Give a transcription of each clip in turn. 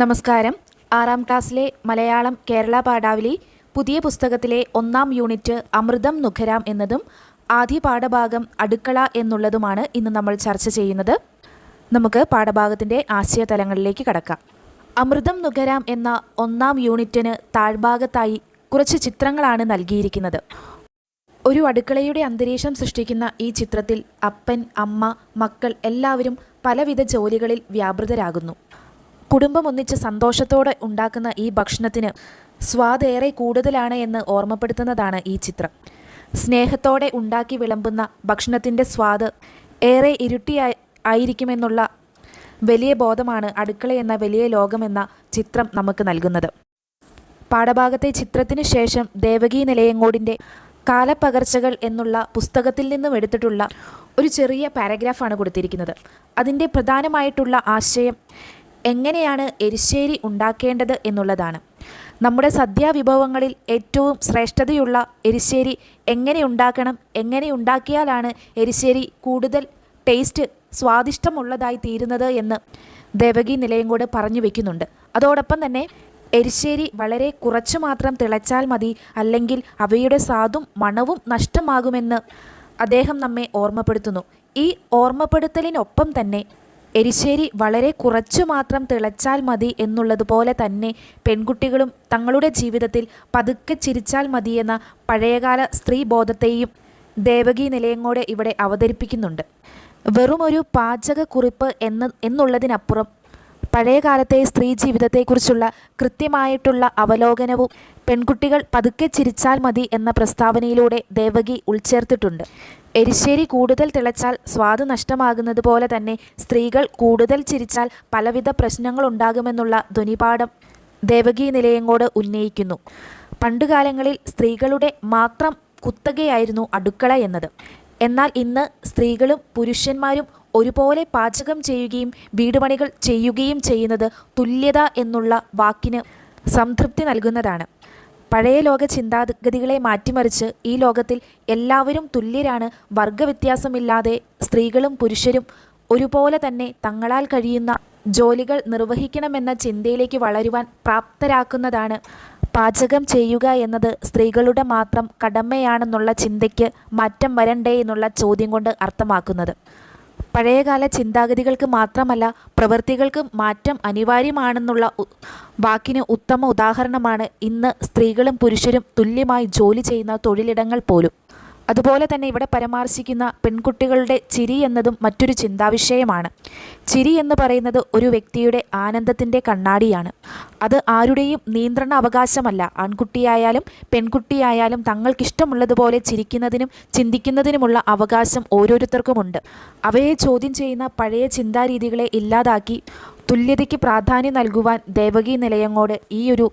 നമസ്കാരം. ആറാം ക്ലാസ്സിലെ മലയാളം കേരള പാഠാവലി പുതിയ പുസ്തകത്തിലെ ഒന്നാം യൂണിറ്റ് അമൃതം നുഖരാം എന്നതും ആദ്യ പാഠഭാഗം അടുക്കള എന്നുള്ളതുമാണ് ഇന്ന് നമ്മൾ ചർച്ച ചെയ്യുന്നത്. നമുക്ക് പാഠഭാഗത്തിന്റെ ആശയതലങ്ങളിലേക്ക് കടക്കാം. അമൃതം നുഖരാം എന്ന ഒന്നാം യൂണിറ്റിന് താഴ്ഭാഗത്തായി കുറച്ച് ചിത്രങ്ങളാണ് നൽകിയിരിക്കുന്നത്. ഒരു അടുക്കളയുടെ അന്തരീക്ഷം സൃഷ്ടിക്കുന്ന ഈ ചിത്രത്തിൽ അപ്പൻ അമ്മ മക്കൾ എല്ലാവരും പലവിധ ജോലികളിൽ വ്യാപൃതരാകുന്നു. കുടുംബം ഒന്നിച്ച് സന്തോഷത്തോടെ ഉണ്ടാക്കുന്ന ഈ ഭക്ഷണത്തിന് സ്വാദേറെ കൂടുതലാണ് എന്ന് ഓർമ്മപ്പെടുത്തുന്നതാണ് ഈ ചിത്രം. സ്നേഹത്തോടെ ഉണ്ടാക്കി വിളമ്പുന്ന ഭക്ഷണത്തിന്റെ സ്വാദ് ഏറെ ഇരുട്ടിയായി ആയിരിക്കുമെന്നുള്ള വലിയ ബോധമാണ് അടുക്കള എന്ന വലിയ ലോകമെന്ന ചിത്രം നമുക്ക് നൽകുന്നത്. പാഠഭാഗത്തെ ചിത്രത്തിന് ശേഷം ദേവകീ നിലയങ്കോടിന്റെ കാലപ്പകർച്ചകൾ എന്നുള്ള പുസ്തകത്തിൽ നിന്നും എടുത്തിട്ടുള്ള ഒരു ചെറിയ പാരഗ്രാഫാണ് കൊടുത്തിരിക്കുന്നത്. അതിന്റെ പ്രധാനമായിട്ടുള്ള ആശയം എങ്ങനെയാണ് എരിശ്ശേരി ഉണ്ടാക്കേണ്ടത് എന്നുള്ളതാണ്. നമ്മുടെ സദ്യാവിഭവങ്ങളിൽ ഏറ്റവും ശ്രേഷ്ഠതയുള്ള എരിശ്ശേരി എങ്ങനെ ഉണ്ടാക്കണം എങ്ങനെ ഉണ്ടാക്കിയാലാണ് എരിശ്ശേരി കൂടുതൽ ടേസ്റ്റ് സ്വാദിഷ്ടമുള്ളതായി തീരുന്നത് എന്ന് ദേവകി നിലയങ്കോട് പറഞ്ഞു വെക്കുന്നുണ്ട്. അതോടൊപ്പം തന്നെ എരിശ്ശേരി വളരെ കുറച്ചു മാത്രം തിളച്ചാൽ മതി അല്ലെങ്കിൽ അവയുടെ സ്വാദും മണവും നഷ്ടമാകുമെന്ന് അദ്ദേഹം നമ്മെ ഓർമ്മപ്പെടുത്തുന്നു. ഈ ഓർമ്മപ്പെടുത്തലിനൊപ്പം തന്നെ എരിശ്ശേരി വളരെ കുറച്ചു മാത്രം തിളച്ചാൽ മതി എന്നുള്ളതുപോലെ തന്നെ പെൺകുട്ടികളും തങ്ങളുടെ ജീവിതത്തിൽ പതുക്കെ ചിരിച്ചാൽ മതിയെന്ന പഴയകാല സ്ത്രീബോധത്തെയും ദേവകി നിലയങ്ങോടെ ഇവിടെ അവതരിപ്പിക്കുന്നുണ്ട്. വെറുമൊരു പാചകക്കുറിപ്പ് എന്ന് എന്നുള്ളതിനപ്പുറം പഴയകാലത്തെ സ്ത്രീ ജീവിതത്തെക്കുറിച്ചുള്ള കൃത്യമായിട്ടുള്ള അവലോകനവും പെൺകുട്ടികൾ പതുക്കെ ചിരിച്ചാൽ മതി എന്ന പ്രസ്താവനയിലൂടെ ദേവകി ഉൾച്ചേർത്തിട്ടുണ്ട്. എരിശ്ശേരി കൂടുതൽ തിളച്ചാൽ സ്വാദ് നഷ്ടമാകുന്നത് പോലെ തന്നെ സ്ത്രീകൾ കൂടുതൽ ചിരിച്ചാൽ പലവിധ പ്രശ്നങ്ങൾ ഉണ്ടാകുമെന്നുള്ള ധ്വനിപാഠം ദേവകി നിലയങ്ങോട് ഉന്നയിക്കുന്നു. പണ്ടുകാലങ്ങളിൽ സ്ത്രീകളുടെ മാത്രം കുത്തകയായിരുന്നു അടുക്കള എന്നത്. എന്നാൽ ഇന്ന് സ്ത്രീകളും പുരുഷന്മാരും ഒരുപോലെ പാചകം ചെയ്യുകയും വീടുപണികൾ ചെയ്യുകയും ചെയ്യുന്നത് തുല്യത എന്നുള്ള വാക്കിന് സംതൃപ്തി നൽകുന്നതാണ്. പഴയ ലോക ചിന്താഗതികളെ മാറ്റിമറിച്ച് ഈ ലോകത്തിൽ എല്ലാവരും തുല്യരാണ്. വർഗവ്യത്യാസമില്ലാതെ സ്ത്രീകളും പുരുഷരും ഒരുപോലെ തന്നെ തങ്ങളാൽ കഴിയുന്ന ജോലികൾ നിർവഹിക്കണമെന്ന ചിന്തയിലേക്ക് വളരുവാൻ പ്രാപ്തരാക്കുന്നതാണ്. പാചകം ചെയ്യുക എന്നത് സ്ത്രീകളുടെ മാത്രം കടമയാണെന്നുള്ള ചിന്തയ്ക്ക് മാറ്റം വരണ്ടേ എന്നുള്ള ചോദ്യം കൊണ്ട് അർത്ഥമാക്കുന്നത്. പഴയകാല ചിന്താഗതികൾക്ക് മാത്രമല്ല പ്രവൃത്തികൾക്ക് മാറ്റം അനിവാര്യമാണെന്നുള്ള വാക്കിന് ഉത്തമ ഉദാഹരണമാണ് ഇന്ന് സ്ത്രീകളും പുരുഷരും തുല്യമായി ജോലി ചെയ്യുന്ന തൊഴിലിടങ്ങൾ പോലും. അതുപോലെ തന്നെ ഇവിടെ പരാമർശിക്കുന്ന പെൺകുട്ടികളുടെ ചിരി എന്നതും മറ്റൊരു ചിന്താവിഷയമാണ്. ചിരി എന്ന് പറയുന്നത് ഒരു വ്യക്തിയുടെ ആനന്ദത്തിന്റെ കണ്ണാടിയാണ്. അത് ആരുടെയും നിയന്ത്രണ അവകാശമല്ല. ആൺകുട്ടിയായാലും പെൺകുട്ടിയായാലും തങ്ങൾക്കിഷ്ടമുള്ളതുപോലെ ചിരിക്കുന്നതിനും ചിന്തിക്കുന്നതിനുമുള്ള അവകാശം ഓരോരുത്തർക്കുമുണ്ട്. അവയെ ചോദ്യം ചെയ്യുന്ന പഴയ ചിന്താരീതികളെ ഇല്ലാതാക്കി തുല്യതയ്ക്ക് പ്രാധാന്യം നൽകുവാൻ ദേവകി നിലയങ്ങോട് ഈ ഒരു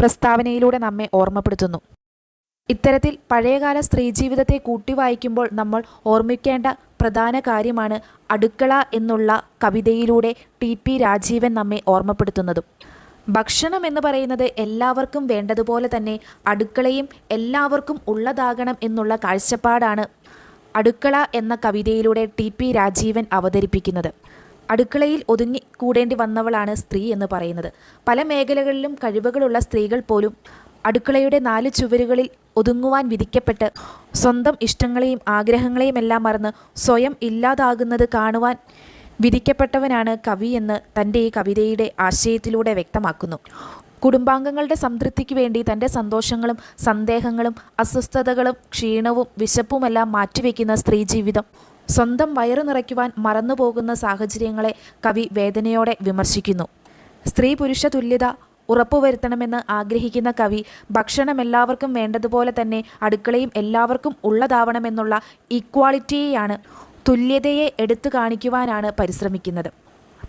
പ്രസ്താവനയിലൂടെ നമ്മെ ഓർമ്മപ്പെടുത്തുന്നു. ഇത്തരത്തിൽ പഴയകാല സ്ത്രീ സ്ത്രീജീവിതത്തെ കൂട്ടിവായിക്കുമ്പോൾ നമ്മൾ ഓർമ്മിക്കേണ്ട പ്രധാന കാര്യമാണ് അടുക്കള എന്നുള്ള കവിതയിലൂടെ ടി പി രാജീവൻ നമ്മെ ഓർമ്മപ്പെടുത്തുന്നതും. ഭക്ഷണം എന്ന് പറയുന്നത് എല്ലാവർക്കും വേണ്ടതുപോലെ തന്നെ അടുക്കളയും എല്ലാവർക്കും ഉള്ളതാകണം എന്നുള്ള കാഴ്ചപ്പാടാണ് അടുക്കള എന്ന കവിതയിലൂടെ ടി പി രാജീവൻ അവതരിപ്പിക്കുന്നത്. അടുക്കളയിൽ ഒതുങ്ങി കൂടേണ്ടി വന്നവളാണ് സ്ത്രീ എന്ന് പറയുന്നത്. പല മേഖലകളിലും കഴിവുകളുള്ള സ്ത്രീകൾ പോലും അടുക്കളയുടെ നാല് ചുവരുകളിൽ ഒതുങ്ങുവാൻ വിധിക്കപ്പെട്ട് സ്വന്തം ഇഷ്ടങ്ങളെയും ആഗ്രഹങ്ങളെയും എല്ലാം മറന്ന് സ്വയം ഇല്ലാതാകുന്നത് കാണുവാൻ വിധിക്കപ്പെട്ടവനാണ് കവി എന്ന് തന്റെ ഈ കവിതയുടെ ആശയത്തിലൂടെ വ്യക്തമാക്കുന്നു. കുടുംബാംഗങ്ങളുടെ സംതൃപ്തിക്ക് വേണ്ടി തന്റെ സന്തോഷങ്ങളും സന്ദേഹങ്ങളും അസ്വസ്ഥതകളും ക്ഷീണവും വിശപ്പുമെല്ലാം മാറ്റിവെക്കുന്ന സ്ത്രീ ജീവിതം സ്വന്തം വയറു നിറയ്ക്കുവാൻ മറന്നുപോകുന്ന സാഹചര്യങ്ങളെ കവി വേദനയോടെ വിമർശിക്കുന്നു. സ്ത്രീ പുരുഷ തുല്യത ഉറപ്പുവരുത്തണമെന്ന് ആഗ്രഹിക്കുന്ന കവി ഭക്ഷണം എല്ലാവർക്കും വേണ്ടതുപോലെ തന്നെ അടുക്കളയും എല്ലാവർക്കും ഉള്ളതാവണമെന്നുള്ള ഈക്വാളിറ്റിയെയാണ് തുല്യതയെ എടുത്തു കാണിക്കുവാനാണ് പരിശ്രമിക്കുന്നത്.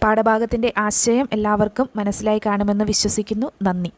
പാഠഭാഗത്തിന്റെ ആശയം എല്ലാവർക്കും മനസ്സിലായി കാണുമെന്ന് വിശ്വസിക്കുന്നു. നന്ദി.